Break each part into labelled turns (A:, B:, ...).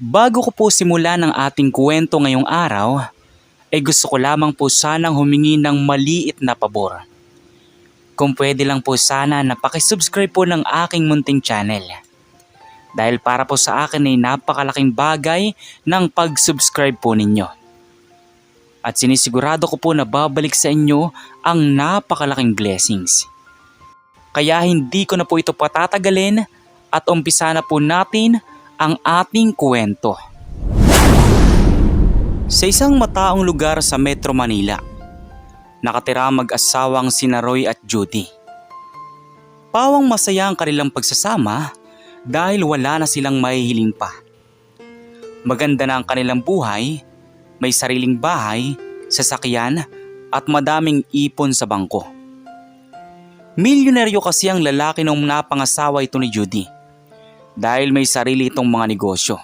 A: Bago ko po simulan ang ating kwento ngayong araw, ay gusto ko lamang po sanang humingi ng maliit na pabor. Kung pwede lang po sana na pakisubscribe po ng aking munting channel. Dahil para po sa akin ay napakalaking bagay ng pag-subscribe po ninyo. At sinisigurado ko po na babalik sa inyo ang napakalaking blessings. Kaya hindi ko na po ito patatagalin at umpisa na po natin ang ating kwento. Sa isang mataong lugar sa Metro Manila, nakatira ang mag-asawang sina Roy at Judy. Pawang masaya ang kanilang pagsasama dahil wala na silang mahihiling pa. Maganda na ang kanilang buhay, may sariling bahay, sasakyan at madaming ipon sa bangko. Milyonaryo kasi ang lalaki nung napangasawa ito ni Judy dahil may sarili itong mga negosyo.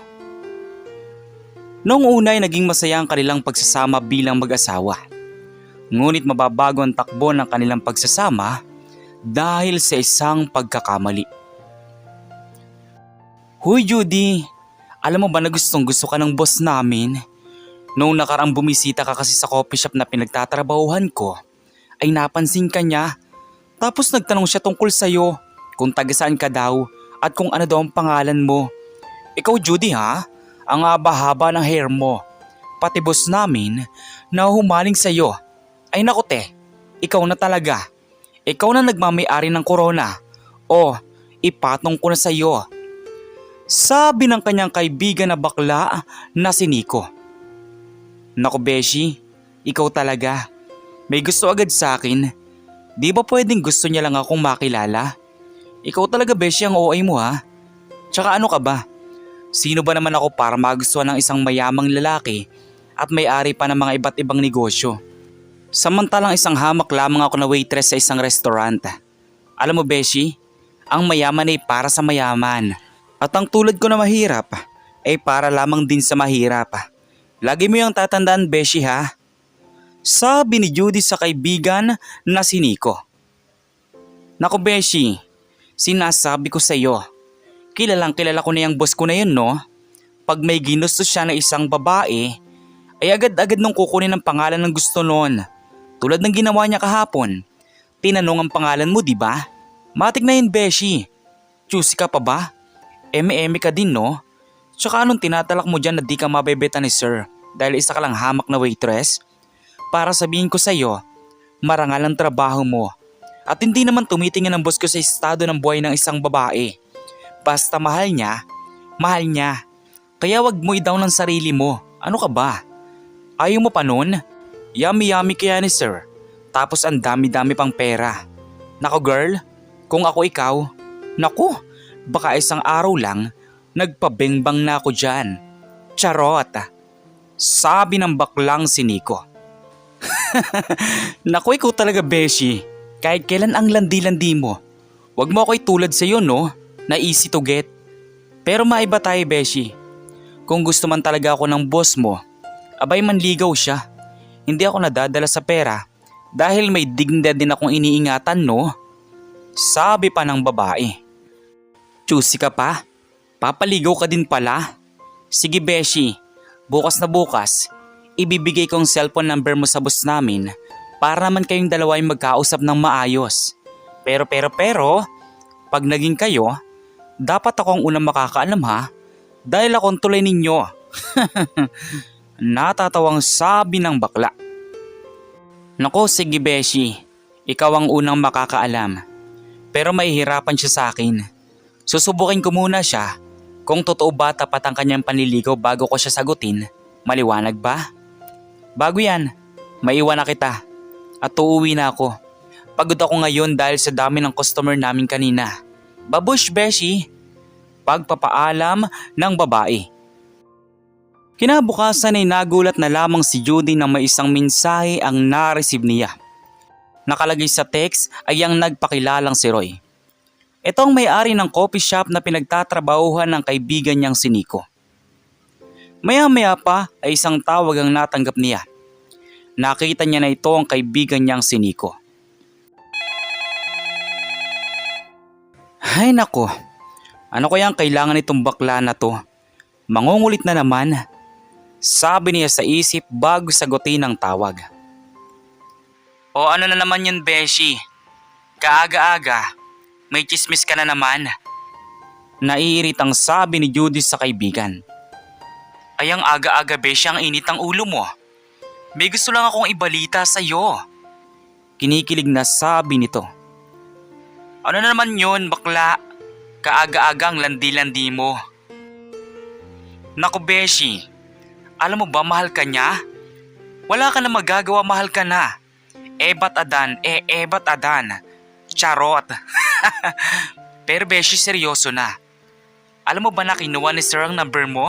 A: Noong una ay naging masaya ang kanilang pagsasama bilang mag-asawa. Ngunit mababago ang takbo ng kanilang pagsasama dahil sa isang pagkakamali. Huy Judy, alam mo ba na gustong gusto ka ng boss namin? Noong nakarang bumisita ka kasi sa coffee shop na pinagtatrabahuhan ko, ay napansin ka niya. Tapos nagtanong siya tungkol sa'yo, kung taga saan ka daw at kung ano daw ang pangalan mo. Ikaw Judy ha, ang haba-haba ng hair mo. Pati boss namin na humaling sa'yo. Ay naku te, ikaw na talaga. Ikaw na nagmamayari ng corona. O, ipatong ko na sa'yo. Sabi ng kanyang kaibigan na bakla na si Nico. Naku Beshi, ikaw talaga. May gusto agad sa akin. Di ba pwedeng gusto niya lang akong makilala? Ikaw talaga Beshi ang OA mo ha. Tsaka ano ka ba? Sino ba naman ako para magustuhan ng isang mayamang lalaki at may-ari pa ng mga iba't ibang negosyo? Samantalang isang hamak lamang ako na waitress sa isang restaurant. Alam mo Beshi, ang mayaman ay para sa mayaman. At ang tulad ko na mahirap ay para lamang din sa mahirap. Lagi mo yung tatandaan Beshi ha. Sabi ni Judy sa kaibigan na si Nico. Nako Beshi, sinasabi ko sa iyo. Kilalang kilala ko na yung boss ko na yun no. Pag may ginusto siya ng isang babae, ay agad-agad nung kukunin ang pangalan ng gusto noon. Tulad ng ginawa niya kahapon. Tinanong ang pangalan mo di ba? Matik na yun Beshi. Choosy ka pa ba? Eme-eme ka din no? Tsaka anong tinatalak mo dyan na di ka mabebeta ni sir dahil isa ka lang hamak na waitress? Para sabihin ko sa'yo, marangal ang trabaho mo. At hindi naman tumitingin ang boss ko sa estado ng buhay ng isang babae. Basta mahal niya, mahal niya. Kaya wag mo i-down ang sarili mo. Ano ka ba? Ayaw mo pa nun? Yummy-yummy kaya ni sir. Tapos ang dami-dami pang pera. Nako girl, kung ako ikaw, naku, baka isang araw lang, nagpabengbang na ako dyan. Charot. Sabi ng baklang si Nico. Naku, ikaw talaga, Beshi. Kahit kailan ang landi-landi mo. Huwag mo ako'y tulad sa iyo, no? Na easy to get. Pero maiba tayo, Beshi. Kung gusto man talaga ako ng boss mo, abay manligaw siya. Hindi ako nadadala sa pera dahil may dignidad din akong iniingatan, no? Sabi pa ng babae. Choosy ka pa? Papaligaw ka din pala? Sige Beshi, bukas na bukas, ibibigay ko ang cellphone number mo sa boss namin para naman kayong dalawa ay magkausap ng maayos. Pero pero pero, pag naging kayo, dapat ako ang unang makakaalam ha dahil ako ang tulay ninyo. Natatawang sabi ng bakla. Nako sige Beshi, ikaw ang unang makakaalam. Pero mahihirapan siya sa akin. Susubukin ko muna siya kung totoo ba tapat ang kanyang panliligaw bago ko siya sagutin. Maliwanag ba? Bago yan, maiwan na kita at uuwi na ako. Pagod ako ngayon dahil sa dami ng customer namin kanina. Babush Beshi! Pagpapaalam ng babae. Kinabukasan ay nagulat na lamang si Judy na may isang mensahe ang na-receive niya. Nakalagay sa text ay ang nagpakilalang si Roy. Ito ang may-ari ng coffee shop na pinagtatrabahuhan ng kaibigan niyang si Nico. Maya-maya pa ay isang tawag ang natanggap niya. Nakita niya na ito ang kaibigan niyang si Nico. Ay nako, ano kaya ang kailangan itong bakla na to? Mangungulit na naman. Sabi niya sa isip bago sagutin ang tawag. O ano na naman yun, Beshi? Kaaga-aga, may chismis ka na naman. Naiiritang sabi ni Judy sa kaibigan. Ay ang aga-aga, Beshi, ang init ang ulo mo. May gusto lang akong ibalita sa iyo. Kinikilig na sabi nito. Ano na naman yun, bakla? Kaaga-agang landi-landi mo. Naku, Beshi. Alam mo ba mahal ka niya? Wala ka na magagawa, mahal ka na. Ebat Adan, eh Ebat Adan. Charot. Pero Beshi, seryoso na. Alam mo ba na kinuha ni Sir ang number mo?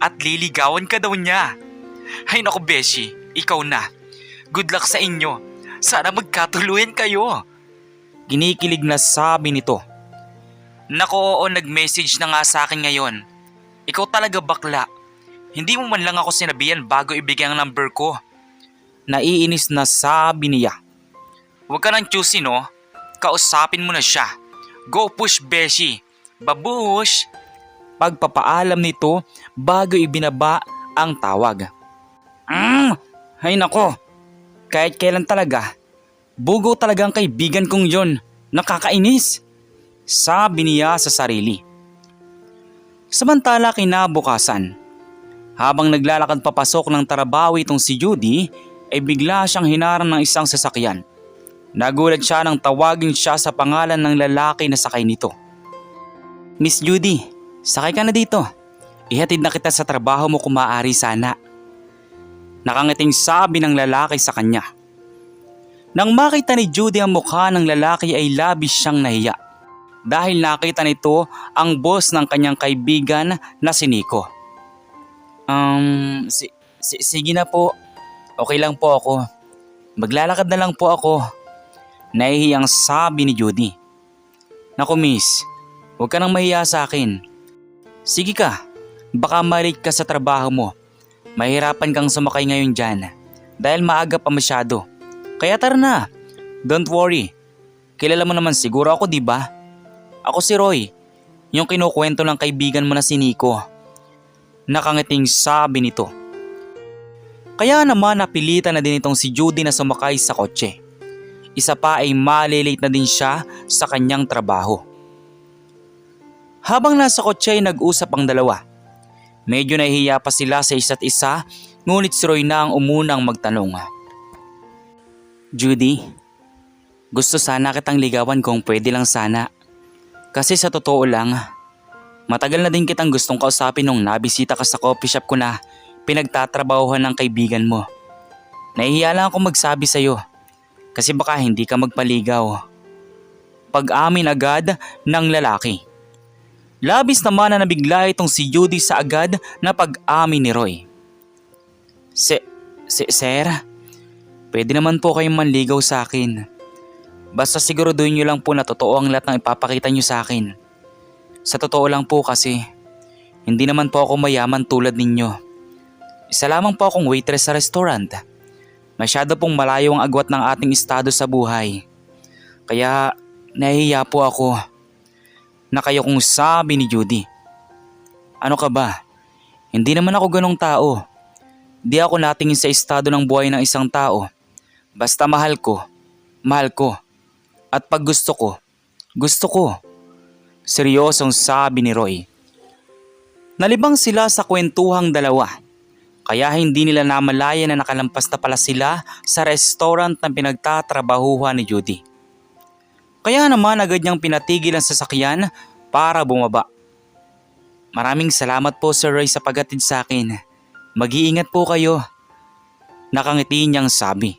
A: At liligawan ka daw niya. Ay naku Beshi, ikaw na. Good luck sa inyo. Sana magkatuluyan kayo. Ginikilig na sabi nito. Nako oo, nag-message na nga sa akin ngayon. Ikaw talaga bakla. Hindi mo man lang ako sinabihan bago ibigay ang number ko. Naiinis na sabi niya. Huwag ka nang choosy no. Kausapin mo na siya. Go push Beshi. Babush! Pagpapaalam nito bago ibinaba ang tawag. Mm, ay nako. Kahit kailan talaga. Bugo talaga ang kaibigan kong yon. Nakakainis. Sabi niya sa sarili. Samantala kinabukasan, habang naglalakad papasok ng trabaho itong si Judy, ay bigla siyang hinarang ng isang sasakyan. Nagulat siya nang tawagin siya sa pangalan ng lalaki na sakay nito. Miss Judy, sakay ka na dito. Ihatid na kita sa trabaho mo kung maaari sana. Nakangiting sabi ng lalaki sa kanya. Nang makita ni Judy ang mukha ng lalaki ay labis siyang nahiya. Dahil nakita nito ang boss ng kanyang kaibigan na si Nico. Um, si, si, sige na po. Okay lang po ako. Maglalakad na lang po ako. Nahihiyang sabi ni Judy. Naku miss, huwag ka nang mahiya sa akin. Sige ka, baka malik ka sa trabaho mo. Mahirapan kang sumakay ngayon dyan dahil maaga pa masyado. Kaya tara na, don't worry. Kilala mo naman siguro ako di ba? Ako si Roy, yung kinukwento ng kaibigan mo na si Nico. Nakangiting sabi nito. Kaya naman napilitan na din itong si Judy na sumakay sa kotse. Isa pa ay malilate na din siya sa kanyang trabaho. Habang nasa kotse ay nag-usap ang dalawa. Medyo nahihiya pa sila sa isa't isa ngunit si Roy na ang umunang magtanong. Judy, gusto sana kitang ligawan kung pwede lang sana. Kasi sa totoo lang, matagal na din kitang gustong kausapin nung nabisita ka sa coffee shop ko na pinagtatrabahuhan ng kaibigan mo. Nahihiya lang ako magsabi sa'yo kasi baka hindi ka magpaligaw. Pag-amin agad ng lalaki. Labis naman na nabigla itong si Judy sa agad na pag-amin ni Roy. Si, si, sir, pwede naman po kayong manligaw sa akin. Basta siguraduhin niyo lang po na totoo ang lahat ng ipapakita niyo sa akin. Sa totoo lang po kasi, hindi naman po ako mayaman tulad ninyo. Isa lamang po akong waitress sa restaurant. Masyado pong malayo ang agwat ng ating estado sa buhay. Kaya nahihiya po ako. Na kayo kung sabi ni Judy. Ano ka ba? Hindi naman ako ganong tao. Di ako natingin sa estado ng buhay ng isang tao. Basta mahal ko, mahal ko. At pag gusto ko, gusto ko. Seryosong sabi ni Roy. Nalibang sila sa kwentuhang dalawa. Kaya hindi nila namalaya na nakalampas na pala sila sa restaurant na pinagtatrabahuhan ni Judy. Kaya naman agad niyang pinatigil ang sasakyan para bumaba. Maraming salamat po Sir Roy sa paghatid sa akin. Mag-iingat po kayo. Nakangiti niyang sabi.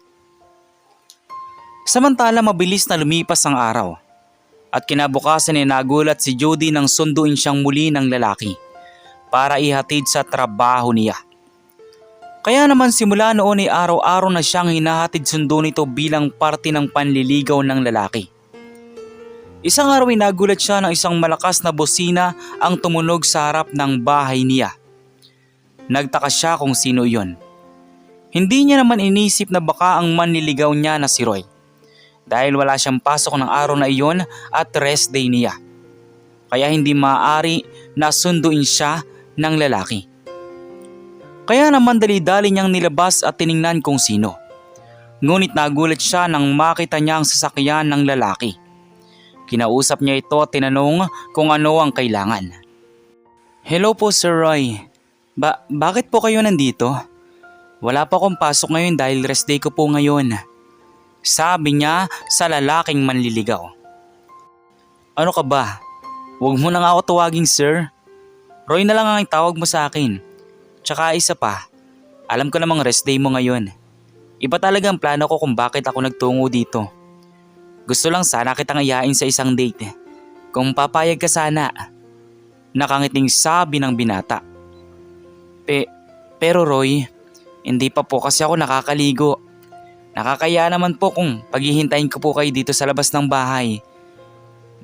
A: Samantala mabilis na lumipas ang araw. At kinabukasan ay nagulat si Judy nang sunduin siyang muli ng lalaki para ihatid sa trabaho niya. Kaya naman simula noon ay araw-araw na siyang hinahatid sundo nito bilang parte ng panliligaw ng lalaki. Isang araw ay nagulat siya ng isang malakas na bosina ang tumunog sa harap ng bahay niya. Nagtaka siya kung sino iyon. Hindi niya naman inisip na baka ang manliligaw niya na si Roy dahil wala siyang pasok ng araw na iyon at rest day niya. Kaya hindi maaari na sunduin siya ng lalaki. Kaya naman dali-dali niyang nilabas at tiningnan kung sino. Ngunit nagulat siya nang makita niya ang sasakyan ng lalaki. Kinausap niya ito at tinanong kung ano ang kailangan. Hello po Sir Roy. Ba bakit po kayo nandito? Wala pa akong pasok ngayon dahil rest day ko po ngayon. Sabi niya sa lalaking manliligaw. Ano ka ba? Huwag mo na nga ako tuwaging sir. Roy na lang ang tawag mo sa akin. Tsaka isa pa, alam ko namang rest day mo ngayon. Iba talaga ang plano ko kung bakit ako nagtungo dito. Gusto lang sana kitang ayain sa isang date. Kung papayag ka sana. Nakangiting sabi ng binata. Pe, pero Roy, hindi pa po kasi ako nakakaligo. Nakakaya naman po kung paghihintayin ko po kayo dito sa labas ng bahay.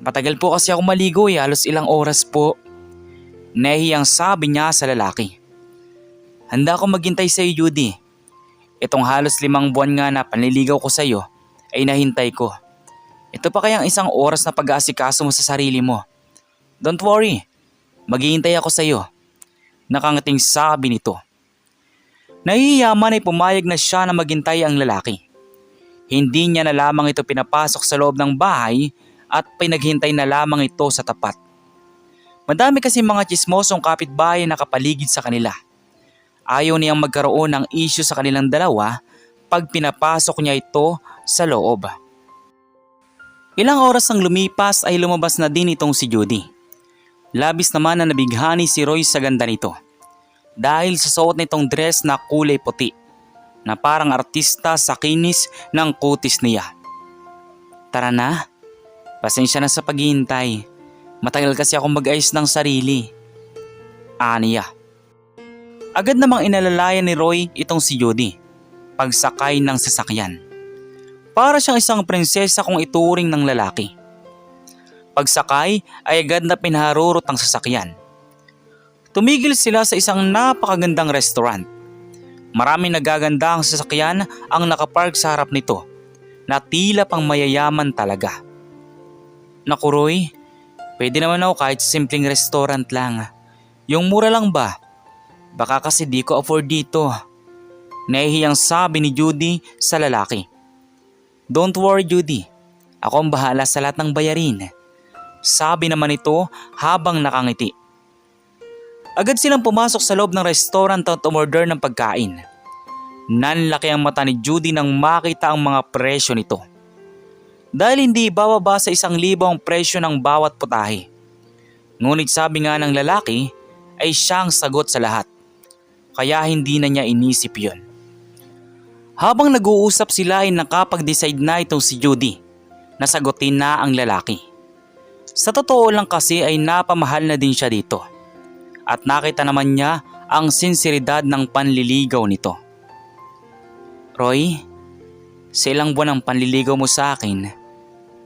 A: Matagal po kasi ako maligo eh, halos ilang oras po. Nahiyang sabi niya sa lalaki. Handa akong maghintay sa iyo, Judy. Itong halos limang buwan nga na panliligaw ko sa iyo ay nahintay ko. Ito pa kayang isang oras na pag-aasikaso mo sa sarili mo. Don't worry, maghihintay ako sa iyo. Nakangating sabi nito. Nahihiyaman ay pumayag na siya na maghintay ang lalaki. Hindi niya na lamang ito pinapasok sa loob ng bahay at pinaghintay na lamang ito sa tapat. Madami kasi mga chismosong kapitbahay na kapaligid sa kanila. Ayaw niyang magkaroon ng issue sa kanilang dalawa pag pinapasok niya ito sa loob. Ilang oras ang lumipas ay lumabas na din itong si Judy. Labis naman na nabighani si Roy sa ganda nito. Dahil sa suot nitong dress na kulay puti na parang artista sa kinis ng kutis niya. Tara na, pasensya na sa paghihintay. Matagal kasi akong mag-ayos ng sarili. Aniya. Agad namang inalalayan ni Roy itong si Judy pagsakay ng sasakyan. Para siyang isang prinsesa kung ituring ng lalaki. Pagsakay ay agad na pinaharurot ang sasakyan. Tumigil sila sa isang napakagandang restaurant. Maraming nagaganda ang sasakyan ang nakapark sa harap nito na tila pang mayayaman talaga. Naku Roy, pwede naman ako kahit simpleng restaurant lang. Yung mura lang ba? Baka kasi di ko afford dito. Nahihiyang sabi ni Judy sa lalaki. Don't worry Judy, ako ang bahala sa lahat ng bayarin. Sabi naman ito habang nakangiti. Agad silang pumasok sa loob ng restaurant at umorder ng pagkain. Nanlaki ang mata ni Judy nang makita ang mga presyo nito. Dahil hindi bababa sa isang libo ang presyo ng bawat putahe. Ngunit sabi nga ng lalaki ay siyang sagot sa lahat. Kaya hindi na niya inisip yon. Habang nag-uusap sila ay nakapag-decide na itong si Judy na sagutin na ang lalaki. Sa totoo lang kasi ay napamahal na din siya dito at nakita naman niya ang sinseridad ng panliligaw nito. Roy, sa ilang buwan ng panliligaw mo sa akin,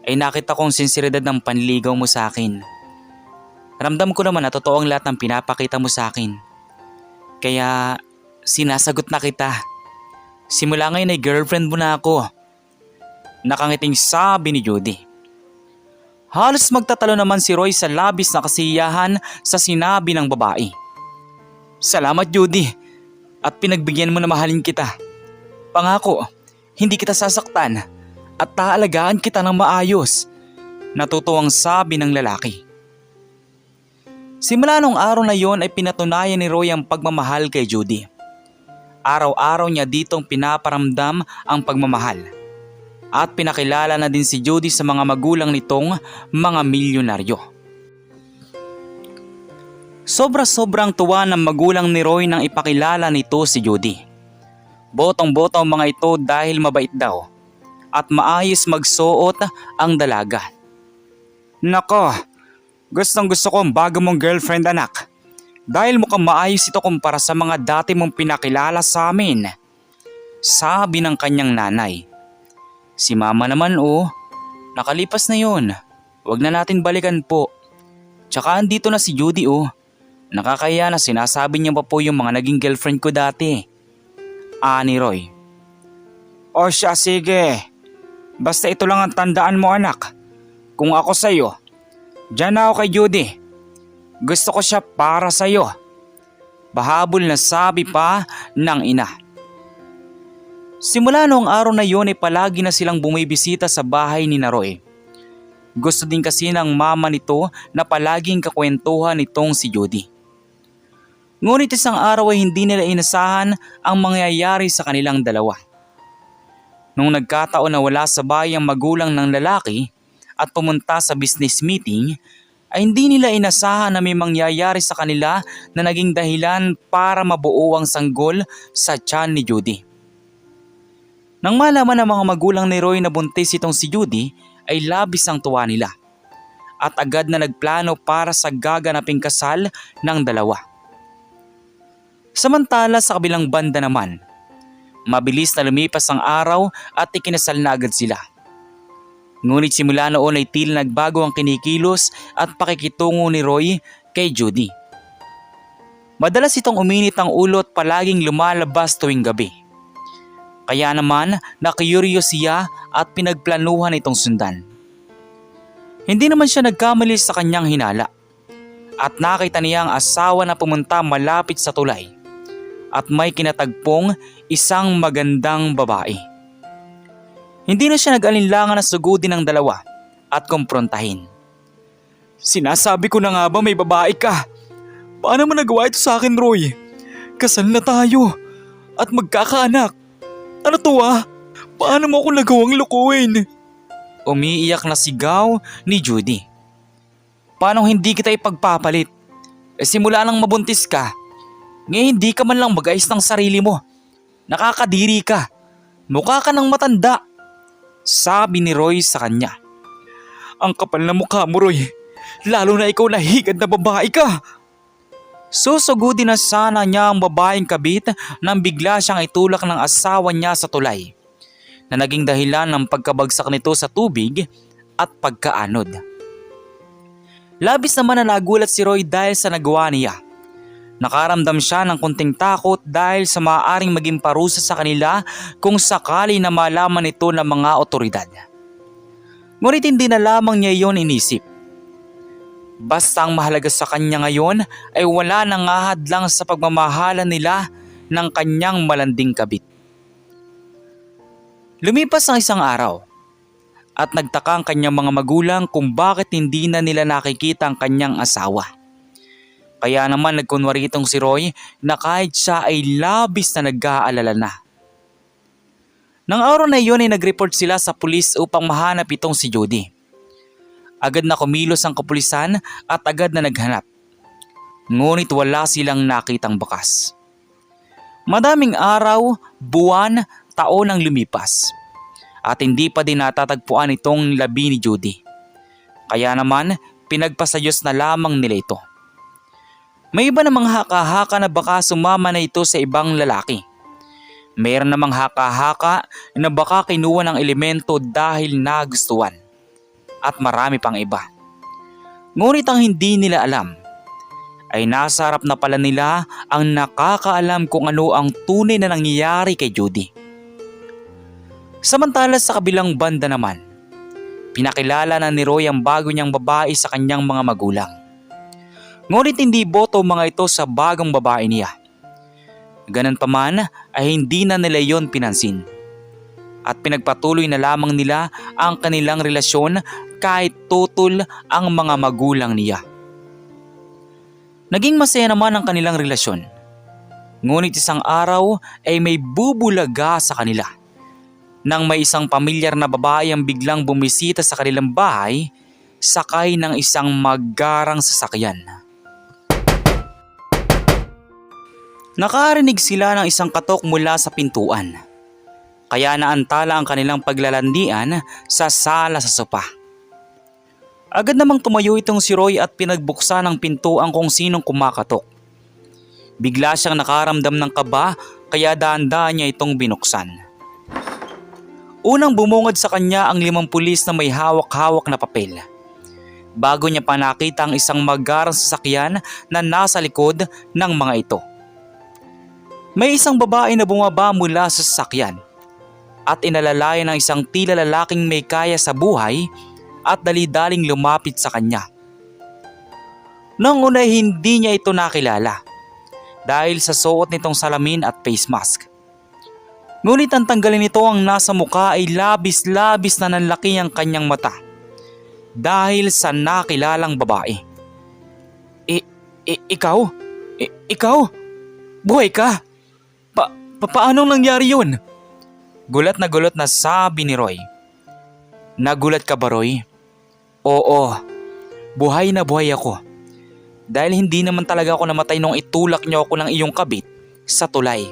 A: ay nakita kong sinseridad ng panliligaw mo sa akin. Ramdam ko naman na totoo ang lahat ng pinapakita mo sa akin. Kaya sinasagot na kita. Simula ngayon ay girlfriend mo na ako. Nakangiting sabi ni Judy. Halos magtatalo naman si Roy sa labis na kasiyahan sa sinabi ng babae. Salamat Judy at pinagbigyan mo na mahalin kita. Pangako, hindi kita sasaktan at taalagaan kita ng maayos. Natutuwang sabi ng lalaki. Simula nung araw na yon ay pinatunayan ni Roy ang pagmamahal kay Judy. Araw-araw niya ditong pinaparamdam ang pagmamahal. At pinakilala na din si Judy sa mga magulang nitong mga milyonaryo. Sobra-sobrang tuwa ng magulang ni Roy nang ipakilala nito si Judy. Botong-boto ang mga ito dahil mabait daw at maayos magsuot ang dalaga. Nako, gustong gusto ko ang bago mong girlfriend anak. Dahil mukhang maayos ito kumpara sa mga dati mong pinakilala sa amin. Sabi ng kanyang nanay. Si mama naman oh, nakalipas na yon. Huwag na natin balikan po. Tsaka andito na si Judy oh. Nakakaya na sinasabi niya pa po yung mga naging girlfriend ko dati. Ani Roy. O siya sige. Basta ito lang ang tandaan mo anak. Kung ako sa'yo, dyan na ako kay Judy. Gusto ko siya para sa'yo. Pahabol na sabi pa ng ina. Simula noong araw na yon ay palagi na silang bumibisita sa bahay ni Naroy. Gusto din kasi ng mama nito na palaging kakwentuhan nitong si Judy. Ngunit isang araw ay hindi nila inasahan ang mangyayari sa kanilang dalawa. Nung nagkataon na wala sa bahay ang magulang ng lalaki at pumunta sa business meeting, ay hindi nila inasahan na may mangyayari sa kanila na naging dahilan para mabuo ang sanggol sa tiyan ni Judy. Nang malaman ng mga magulang ni Roy na buntis itong si Judy, ay labis ang tuwa nila. At agad na nagplano para sa gaganaping kasal ng dalawa. Samantala sa kabilang banda naman, mabilis na lumipas ang araw at ikinasal na agad sila. Ngunit simula noon ay tila nagbago ang kinikilos at pakikitungo ni Roy kay Judy. Madalas itong uminit ang ulo at palaging lumalabas tuwing gabi. Kaya naman nakiyurios siya at pinagplanuhan itong sundan. Hindi naman siya nagkamali sa kanyang hinala at nakita niya ang asawa na pumunta malapit sa tulay at may kinatagpong isang magandang babae. Hindi na siya nag-alinlangan na sugudin ng dalawa at kumprontahin. Sinasabi ko na nga ba may babae ka? Paano mo nagawa ito sa akin, Roy? Kasal na tayo at magkakaanak. Ano to ah? Paano mo ako nagawang lukuin? Umiiyak na sigaw ni Judy. Paano hindi kita ipagpapalit? Eh simula nang mabuntis ka, ngayon hindi ka man lang mag-ayos ng sarili mo. Nakakadiri ka. Mukha ka ng matanda. Sabi ni Roy sa kanya. Ang kapal na mukha mo Roy. Lalo na ikaw na higad na babae ka. Susugudin na sana niya ang babaeng kabit nang bigla siyang itulak ng asawa niya sa tulay na naging dahilan ng pagkabagsak nito sa tubig at pagkaanod. Labis naman na nagulat si Roy dahil sa nagawa niya. Nakaramdam siya ng kunting takot dahil sa maaaring maging parusa sa kanila kung sakali na malaman ito ng mga otoridad. Ngunit hindi na lamang niya iyon inisip. Basta ang mahalaga sa kanya ngayon ay wala nang ahadlang sa pagmamahalan nila ng kanyang malanding kabit. Lumipas ang isang araw at nagtaka ang kanyang mga magulang kung bakit hindi na nila nakikita ang kanyang asawa. Kaya naman nagkunwari itong si Roy na kahit siya ay labis na nag-aalala na. Nang araw na iyon ay nag-report sila sa pulis upang mahanap itong si Jody. Agad na kumilos ang kapulisan at agad na naghanap. Ngunit wala silang nakitang bakas. Madaming araw, buwan, taon ang lumipas. At hindi pa din natatagpuan itong labi ni Judy. Kaya naman, pinagpasayos na lamang nila ito. May iba namang haka-haka na baka sumama na ito sa ibang lalaki. Mayroon namang haka-haka na baka kinuha ng elemento dahil nagustuhan. At marami pang iba. Ngunit ang hindi nila alam ay nasa harap na pala nila ang nakakaalam kung ano ang tunay na nangyayari kay Judy. Samantala sa kabilang banda naman, pinakilala na ni Roy ang bago niyang babae sa kanyang mga magulang. Ngunit hindi boto mga ito sa bagong babae niya. Ganun pa man ay hindi na nila yon pinansin. At pinagpatuloy na lamang nila ang kanilang relasyon kahit tutol ang mga magulang niya. Naging masaya naman ang kanilang relasyon. Ngunit isang araw ay may bubulaga sa kanila. Nang may isang pamilyar na babae ang biglang bumisita sa kanilang bahay, sakay ng isang magarang sasakyan. Nakarinig sila ng isang katok mula sa pintuan. Kaya naantala ang kanilang paglalandian sa sala sa sopa. Agad namang tumayo itong si Roy at pinagbuksan ng pintuan kung sinong kumakatok. Bigla siyang nakaramdam ng kaba kaya daan-daan niya itong binuksan. Unang bumungad sa kanya ang limang pulis na may hawak-hawak na papel. Bago niya pa nakita ang isang magarang sasakyan na nasa likod ng mga ito. May isang babae na bumaba mula sa sasakyan at inalalaya ng isang tila lalaking may kaya sa buhay at dali-daling lumapit sa kanya. Noong una hindi niya ito nakilala dahil sa suot nitong salamin at face mask. Ngunit ang tanggalin nito ang nasa mukha ay labis-labis na nanlaki ang kanyang mata dahil sa nakilalang babae. I, i- ikaw? I, ikaw? Buhay ka? Pa, pa paanong nangyari yun? Gulat na gulat na sabi ni Roy. Nagulat ka ba Roy? Oo, buhay na buhay ako. Dahil hindi naman talaga ako namatay nung itulak niyo ako ng iyong kabit sa tulay.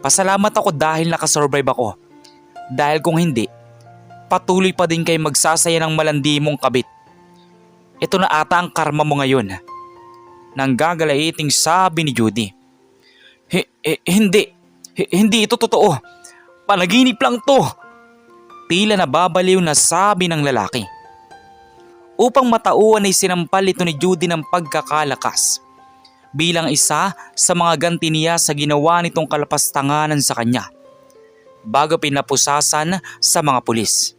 A: Pasalamat ako dahil nakasurvive ako. Dahil kung hindi, patuloy pa din kayo magsasaya ng malandi mong kabit. Ito na ata ang karma mo ngayon. Nang gagalaiting sabi ni Judy. "Hi- hi- hindi, Hi- hindi ito totoo. Panaginip lang to. Tila nababaliw na sabi ng lalaki. Upang matauan ay sinampal ito ni Judy ng pagkakalakas bilang isa sa mga ganti niya sa ginawa nitong kalapastanganan sa kanya bago pinapusasan sa mga pulis.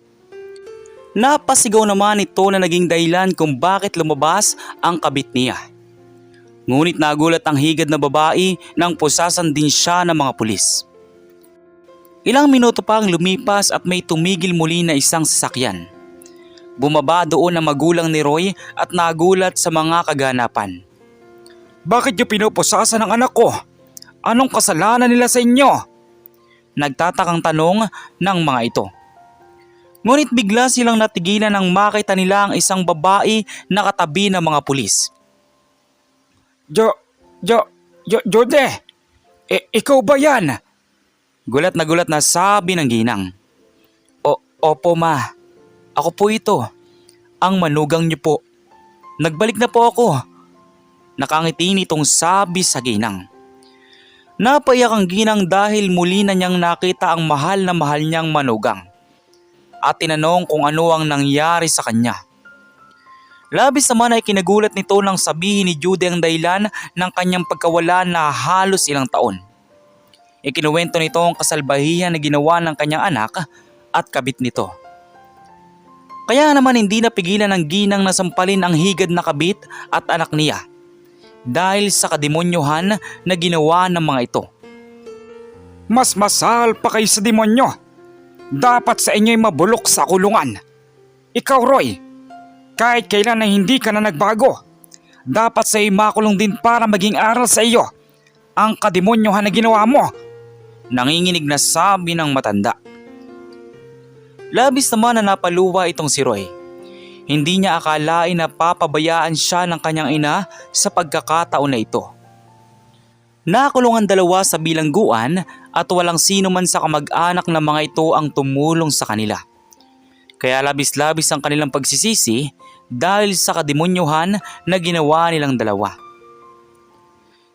A: Napasigaw naman ito na naging dahilan kung bakit lumabas ang kabit niya. Ngunit nagulat ang higad na babae nang pusasan din siya ng mga pulis. Ilang minuto pa ang lumipas at may tumigil muli na isang sasakyan. Bumaba doon ang magulang ni Roy at nagulat sa mga kaganapan. Bakit niyo pinupusasan ang anak ko? Anong kasalanan nila sa inyo? Nagtatakang tanong ng mga ito. Ngunit bigla silang natigilan nang makita nila ang isang babae na katabi ng mga pulis. Jo, Jo, Jo, Jode! E, ikaw ba yan? Gulat na gulat na sabi ng ginang. O, opo ma, ako po ito. Ang manugang niyo po. Nagbalik na po ako. Nakangiti nitong sabi sa ginang. Napaiyak ang ginang dahil muli na niyang nakita ang mahal na mahal niyang manugang. At tinanong kung ano ang nangyari sa kanya. Labis naman ay kinagulat nito nang sabihin ni Judy ang dahilan ng kanyang pagkawala na halos ilang taon. Ikinuwento nito ang kasalbahihan na ginawa ng kanyang anak at kabit nito. Kaya naman hindi napigilan ng ginang na sampalin ang higad na kabit at anak niya dahil sa kademonyohan na ginawa ng mga ito. Mas masal pa kayo sa demonyo. Dapat sa inyo'y mabulok sa kulungan. Ikaw Roy, kahit kailan na hindi ka na nagbago, dapat sa makulong din para maging aral sa iyo ang kademonyohan na ginawa mo. Nanginginig na sabi ng matanda. Labis naman na napaluwa itong si Roy. Hindi niya akalain na papabayaan siya ng kanyang ina sa pagkakataon na ito. Nakulong ang dalawa sa bilangguan at walang sino man sa kamag-anak ng mga ito ang tumulong sa kanila. Kaya labis-labis ang kanilang pagsisisi dahil sa kademonyohan na ginawa nilang dalawa.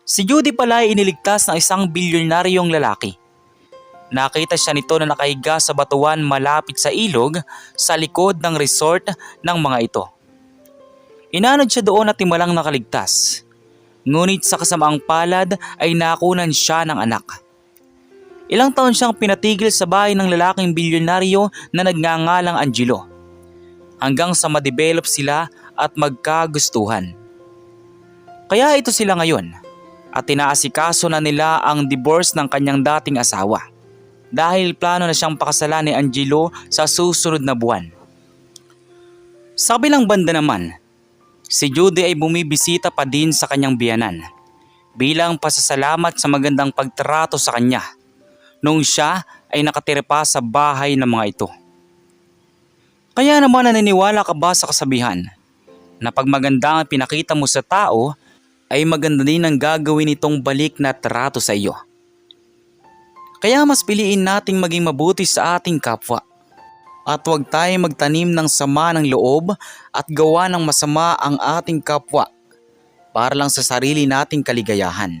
A: Si Judy pala ay iniligtas ng isang bilyonaryong lalaki. Nakita siya nito na nakahiga sa batuan malapit sa ilog sa likod ng resort ng mga ito. Inanod siya doon at timalang nakaligtas. Ngunit sa kasamaang palad ay nakunan siya ng anak. Ilang taon siyang pinatigil sa bahay ng lalaking bilyonaryo na nagngangalang Angelo. Hanggang sa madevelop sila at magkagustuhan. Kaya ito sila ngayon at tinaasikaso na nila ang divorce ng kanyang dating asawa dahil plano na siyang pakasalan ni Angelo sa susunod na buwan. Sa kabilang banda naman, si Judy ay bumibisita pa din sa kanyang biyanan bilang pasasalamat sa magandang pagtrato sa kanya nung siya ay nakatira pa sa bahay ng mga ito. Kaya naman naniniwala ka ba sa kasabihan na pag maganda ang pinakita mo sa tao ay maganda din ang gagawin nitong balik na trato sa iyo. Kaya mas piliin nating maging mabuti sa ating kapwa. At huwag tayong magtanim ng sama ng loob at gawa ng masama ang ating kapwa para lang sa sarili nating kaligayahan.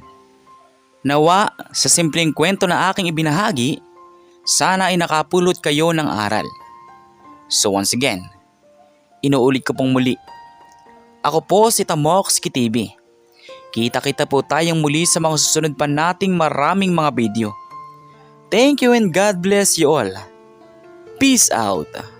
A: Nawa, sa simpleng kwento na aking ibinahagi, sana ay nakapulot kayo ng aral. So once again, inuulit ko pong muli. Ako po si Tamox TV. Kita-kita po tayong muli sa mga susunod pa nating maraming mga video. Thank you and God bless you all. Peace out.